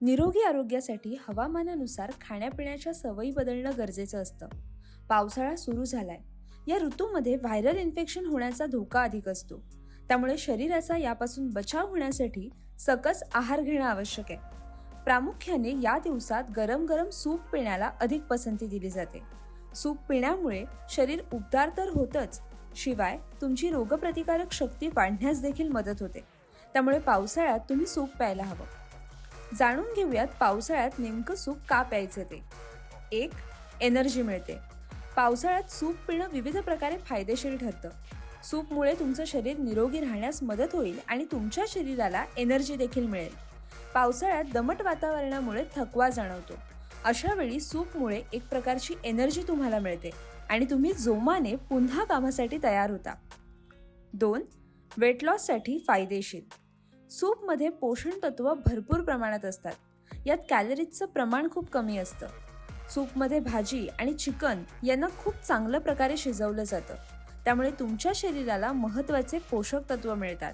निरोगी आरोग्यासाठी हवामानानुसार खाण्यापिण्याच्या सवयी बदलणं गरजेचं असतं. पावसाळा सुरू झालाय. या ऋतूमध्ये व्हायरल इन्फेक्शन होण्याचा धोका अधिक असतो. त्यामुळे शरीराचा यापासून बचाव होण्यासाठी सकस आहार घेणं आवश्यक आहे. प्रामुख्याने या दिवसात गरम गरम सूप पिण्याला अधिक पसंती दिली जाते. सूप पिण्यामुळे शरीर उबदार तर होतंच शिवाय तुमची रोगप्रतिकारक शक्ती वाढण्यास देखील मदत होते. त्यामुळे पावसाळ्यात तुम्ही सूप प्यायला हवं. जाणून घेऊयात पावसाळ्यात नेमकं सूप का प्यायचं ते. एक एनर्जी मिळते. पावसाळ्यात सूप पिणं विविध प्रकारे फायदेशीर ठरतं. सूपमुळे तुमचं शरीर निरोगी राहण्यास मदत होईल आणि तुमच्या शरीराला एनर्जी देखील मिळेल. पावसाळ्यात दमट वातावरणामुळे थकवा जाणवतो. अशा वेळी सूपमुळे एक प्रकारची एनर्जी तुम्हाला मिळते आणि तुम्ही जोमाने पुन्हा कामासाठी तयार होता. दोन वेट लॉससाठी फायदेशीर. सूपमध्ये पोषण तत्व भरपूर प्रमाणात असतात. यात कॅलरीजचं प्रमाण खूप कमी असतं. सूपमध्ये भाजी आणि चिकन यांना खूप चांगल्या प्रकारे शिजवलं जातं. त्यामुळे तुमच्या शरीराला महत्त्वाचे पोषक तत्व मिळतात.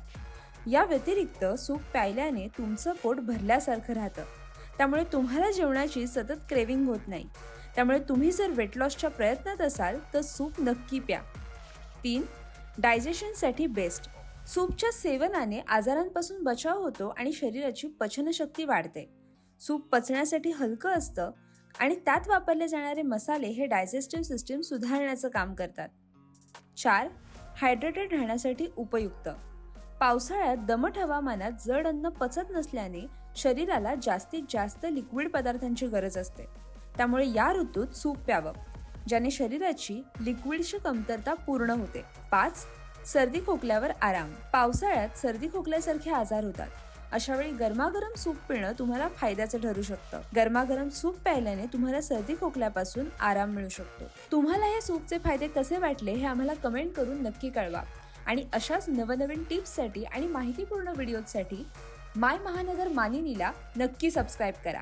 या व्यतिरिक्त सूप प्यायल्याने तुमचं पोट भरल्यासारखं राहतं. त्यामुळे तुम्हाला जेवणाची सतत क्रेविंग होत नाही. त्यामुळे तुम्ही जर वेट लॉसच्या प्रयत्नात असाल तर सूप नक्की प्या. तीन डायजेशनसाठी बेस्ट सूपच्या सेवनाने आजारांपासून बचाव होतो आणि शरीराची पचनशक्ती वाढते. सूप पचण्यासाठी हलकं असतं आणि त्यात वापरले जाणारे मसाले हे डायजेस्टिव्ह सिस्टीम सुधारण्याचं काम करतात. चार हायड्रेटेड राहण्यासाठी उपयुक्त. पावसाळ्यात दमट हवामानात जड अन्न पचत नसल्याने शरीराला जास्तीत जास्त लिक्विड पदार्थांची गरज असते. त्यामुळे या ऋतूत सूप प्यावं ज्याने शरीराची लिक्विडची कमतरता पूर्ण होते. पाच सर्दी खोकल्यावर आराम. पावसाळ्यात सर्दी खोकल्यासारखे आजार होतात. अशा वेळी गरमागरम सूप पिणं तुम्हाला फायद्याचं ठरू शकतं. गरमागरम सूप प्यायल्याने तुम्हाला सर्दी खोकल्यापासून आराम मिळू शकतो. तुम्हाला या सूपचे फायदे कसे वाटले हे आम्हाला कमेंट करून नक्की कळवा. आणि अशाच नवनवीन टिप्ससाठी आणि माहितीपूर्ण व्हिडिओसाठी माय महानगर मानिनीला नक्की सबस्क्राईब करा.